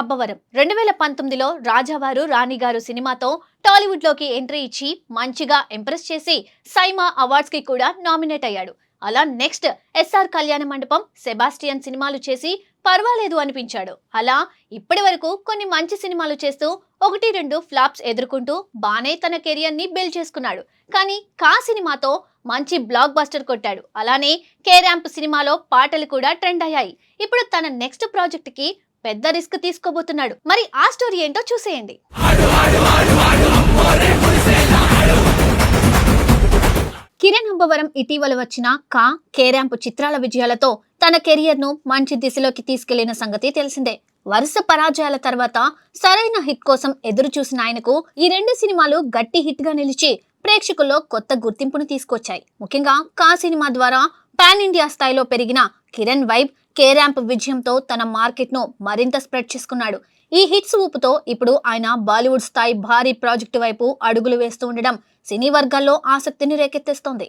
అబ్బవరం. రెండు వేల పంతొమ్మిదిలో రాజావారు రాణిగారు సినిమాతో టాలీవుడ్లోకి ఎంట్రీ ఇచ్చి మంచిగా ఇంప్రెస్ చేసి సైమా అవార్డ్స్కి కూడా నామినేట్ అయ్యాడు. అలా నెక్స్ట్ ఎస్ఆర్ కళ్యాణ మండపం సెబాస్టియన్ సినిమాలు చేసి పర్వాలేదు అనిపించాడు. అలా ఇప్పటి వరకు కొన్ని మంచి సినిమాలు చేస్తూ ఒకటి రెండు ఫ్లాప్స్ ఎదుర్కొంటూ బానే తన కెరియర్ని బిల్డ్ చేసుకున్నాడు. కానీ కా సినిమాతో మంచి బ్లాక్ బస్టర్ కొట్టాడు. అలానే కే ర్యాంప్ సినిమాలో పాటలు కూడా ట్రెండ్ అయ్యాయి. ఇప్పుడు తన నెక్స్ట్ ప్రాజెక్ట్కి పెద్ద రిస్క్ తీసుకోబోతున్నాడు. మరి ఆ స్టోరీ ఏంటో చూసేయండి. కిరణ్ అంబవరం ఇటీవల వచ్చిన కా కేరాంపు చిత్రాల విజయాలతో తన కెరియర్ను మంచి దిశలోకి తీసుకెళ్ళిన సంగతి తెలిసిందే. వరుస పరాజయాల తర్వాత సరైన హిట్ కోసం ఎదురు చూసిన ఆయనకు ఈ రెండు సినిమాలు గట్టి హిట్గా నిలిచి ప్రేక్షకుల్లో కొత్త గుర్తింపును తీసుకొచ్చాయి. ముఖ్యంగా కా సినిమా ద్వారా పాన్ ఇండియా స్థాయిలో పెరిగిన కిరణ్ వైబ్ కేరాంప్ విజయంతో తన మార్కెట్ను మరింత స్ప్రెడ్ చేసుకున్నాడు. ఈ హిట్స్ ఊపుతో ఇప్పుడు ఆయన బాలీవుడ్ స్థాయి భారీ ప్రాజెక్టు వైపు అడుగులు వేస్తూ ఉండడం సినీ వర్గాల్లో ఆసక్తిని రేకెత్తిస్తోంది.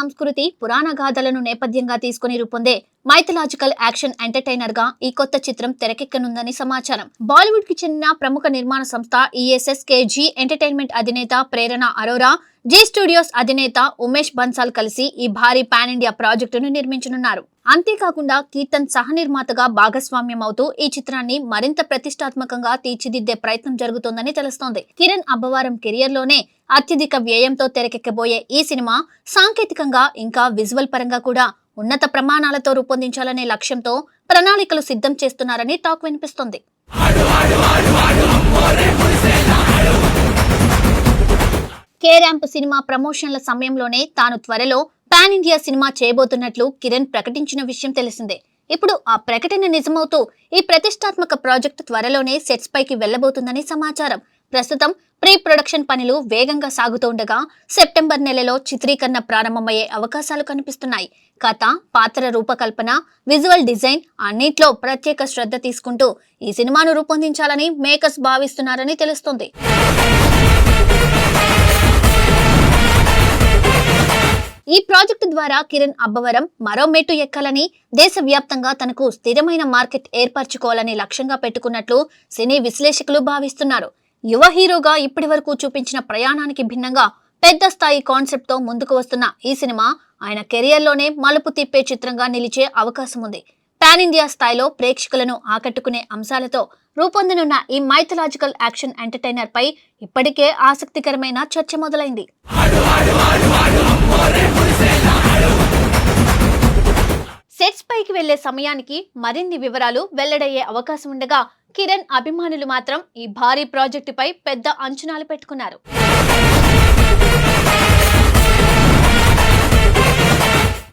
సంస్కృతి పురాణ గాథలను నేపథ్యంగా తీసుకుని రూపొందే మైథలాజికల్ యాక్షన్ ఎంటర్టైనర్గా ఈ కొత్త చిత్రం తెరకెక్కనుందని సమాచారం. బాలీవుడ్కి చెందిన ప్రముఖ నిర్మాణ సంస్థ ఈఎస్ఎస్కేజీ ఎంటర్టైన్మెంట్ అధినేత ప్రేరణ అరోరా జీ స్టూడియోస్ అధినేత ఉమేష్ బన్సాల్ కలిసి ఈ భారీ పాన్ ఇండియా ప్రాజెక్టును నిర్మించనున్నారు. అంతేకాకుండా కీర్తన్ సహ నిర్మాతగా భాగస్వామ్యం అవుతూ ఈ చిత్రాన్ని మరింత ప్రతిష్టాత్మకంగా తీర్చిదిద్దే ప్రయత్నం జరుగుతోందని తెలుస్తోంది. కిరణ్ అబ్బవారం కెరియర్లోనే అత్యధిక వ్యయంతో తెరకెక్కబోయే ఈ సినిమా సాంకేతికంగా ఇంకా విజువల్ పరంగా కూడా ఉన్నత ప్రమాణాలతో రూపొందించాలనే లక్ష్యంతో ప్రణాళికలు సిద్ధం చేస్తున్నారని టాక్ వినిపిస్తోంది. కే ర్యాంప్ సినిమా ప్రమోషన్ల సమయంలోనే తాను త్వరలో పాన్ ఇండియా సినిమా చేయబోతున్నట్లు కిరణ్ ప్రకటించిన విషయం తెలిసిందే. ఇప్పుడు ఆ ప్రకటన నిజమవుతూ ఈ ప్రతిష్టాత్మక ప్రాజెక్టు త్వరలోనే సెట్స్ పైకి వెళ్ళబోతుందని సమాచారం. ప్రస్తుతం ప్రీ ప్రొడక్షన్ పనులు వేగంగా సాగుతుండగా సెప్టెంబర్ నెలలో చిత్రీకరణ ప్రారంభమయ్యే అవకాశాలు కనిపిస్తున్నాయి. కథ పాత్ర రూపకల్పన విజువల్ డిజైన్ అన్నిట్లో ప్రత్యేక శ్రద్ధ తీసుకుంటూ ఈ సినిమాను రూపొందించాలని మేకర్స్ భావిస్తున్నారని తెలుస్తోంది. ద్వారా కిరణ్ అబ్బవరం మరో మెట్టు ఎక్కాలని దేశవ్యాప్తంగా తనకు స్థిరమైన మార్కెట్ ఏర్పరచుకోవాలని లక్ష్యంగా పెట్టుకున్నట్లు సినీ విశ్లేషకులు భావిస్తున్నారు. యువ హీరోగా ఇప్పటి వరకు చూపించిన ప్రయాణానికి భిన్నంగా పెద్ద స్థాయి కాన్సెప్ట్తో ముందుకు వస్తున్న ఈ సినిమా ఆయన కెరియర్లోనే మలుపు తిప్పే చిత్రంగా నిలిచే అవకాశం ఉంది. పాన్ ఇండియా స్థాయిలో ప్రేక్షకులను ఆకట్టుకునే అంశాలతో రూపొందనున్న ఈ మైథలాజికల్ యాక్షన్ ఎంటర్టైనర్ పై ఇప్పటికే ఆసక్తికరమైన చర్చ మొదలైంది. పైకి వెళ్ళే సమయానికి మరిన్ని వివరాలు వెల్లడయ్యే అవకాశం ఉండగా కిరణ్ అభిమానులు మాత్రం ఈ భారీ ప్రాజెక్టుపై పెద్ద అంచనాలు పెట్టుకున్నారు.